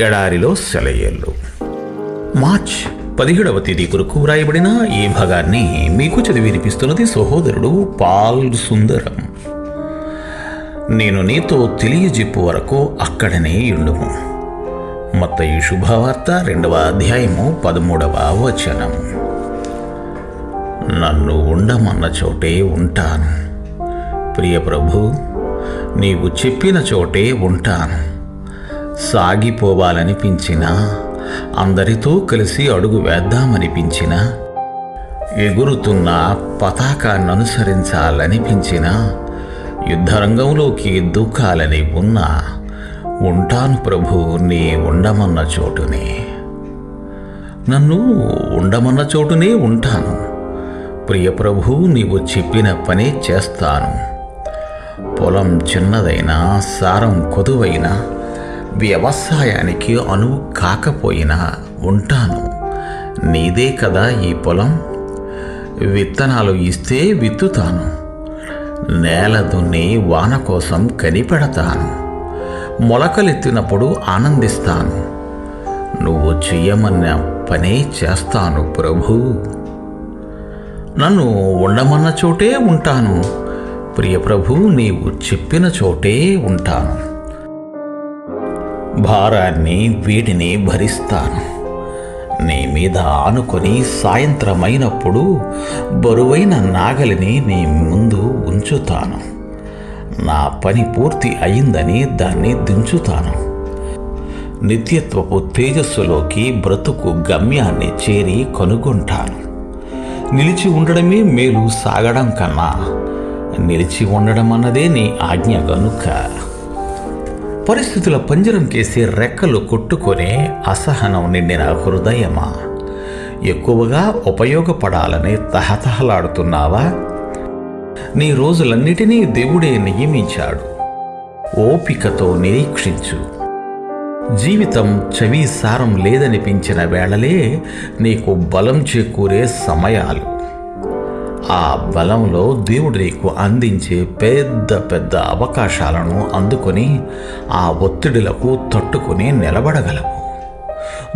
ఎడారిలో సెలయేళ్ళు. మార్చ్ పదిహేడవ తేదీ కొరకు వ్రాయబడిన ఈ భాగాన్ని మీకు చదివి వినిపిస్తున్నది సహోదరుడు పాల్ సుందరం. నేను నీతో తెలియజెప్పు వరకు అక్కడనే ఉండుము మత్తయి శుభవార్త రెండవ అధ్యాయము పదమూడవ వచనం. నన్ను ఉండమన్న చోటే ఉంటాను. ప్రియ ప్రభు నీవు చెప్పిన చోటే ఉంటాను. సాగిపోవాలనిపించినా అందరితో కలిసి అడుగు వేద్దామనిపించినా ఎగురుతున్న పతాకాన్ని అనుసరించాలనిపించినా యుద్ధరంగంలోకి దూకాలని ఉన్నా ఉంటాను ప్రభు నీ ఉండమన్న చోటునే. నన్ను ఉండమన్న చోటునే ఉంటాను. ప్రియ ప్రభు నీవు చెప్పిన పనే చేస్తాను. పొలం చిన్నదైనా సారం కొదువైనా వ్యవసాయానికి అనువు కాకపోయినా ఉంటాను. నీదే కదా ఈ పొలం? విత్తనాలు ఇస్తే విత్తుతాను. నేల దున్ని వాన కోసం కనిపెడతాను. మొలకలెత్తినప్పుడు ఆనందిస్తాను. నువ్వు చెయ్యమన్న పనే చేస్తాను ప్రభు. నన్ను ఉండమన్న చోటే ఉంటాను. ప్రియ ప్రభు నీవు చెప్పిన చోటే ఉంటాను. భారాన్ని వీటిని భరిస్తాను. నీ మీద ఆనుకొని సాయంత్రమైనప్పుడు బరువైన నాగలిని నీ ముందు ఉంచుతాను. నా పని పూర్తి అయిందని దాన్ని దించుతాను. నిత్యత్వపు తేజస్సులోకి బ్రతుకు గమ్యాన్ని చేరి కనుగొంటాను. నిలిచి ఉండడమే మేలు సాగడం కన్నా నిలిచి ఉండడం అన్నదే నీ ఆజ్ఞ గనుక. పరిస్థితుల పంజరం కేసి రెక్కలు కొట్టుకునే అసహనం నిండిన హృదయమా? ఎక్కువగా ఉపయోగపడాలని తహతహలాడుతున్నావా? నీ రోజులన్నిటినీ దేవుడే నియమించాడు. ఓపికతో నిరీక్షించు. జీవితం చవి సారం లేదనిపించిన వేళలే నీకు బలం చేకూరే సమయాలు. ఆ బలంలో దేవుడు నీకు అందించే పెద్ద పెద్ద అవకాశాలను అందుకొని ఆ ఒత్తిడులకు తట్టుకొని నిలబడగలవు.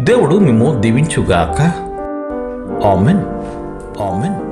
దేవుడు మేము దీవించుగాక. ఆమెన్. ఆమెన్.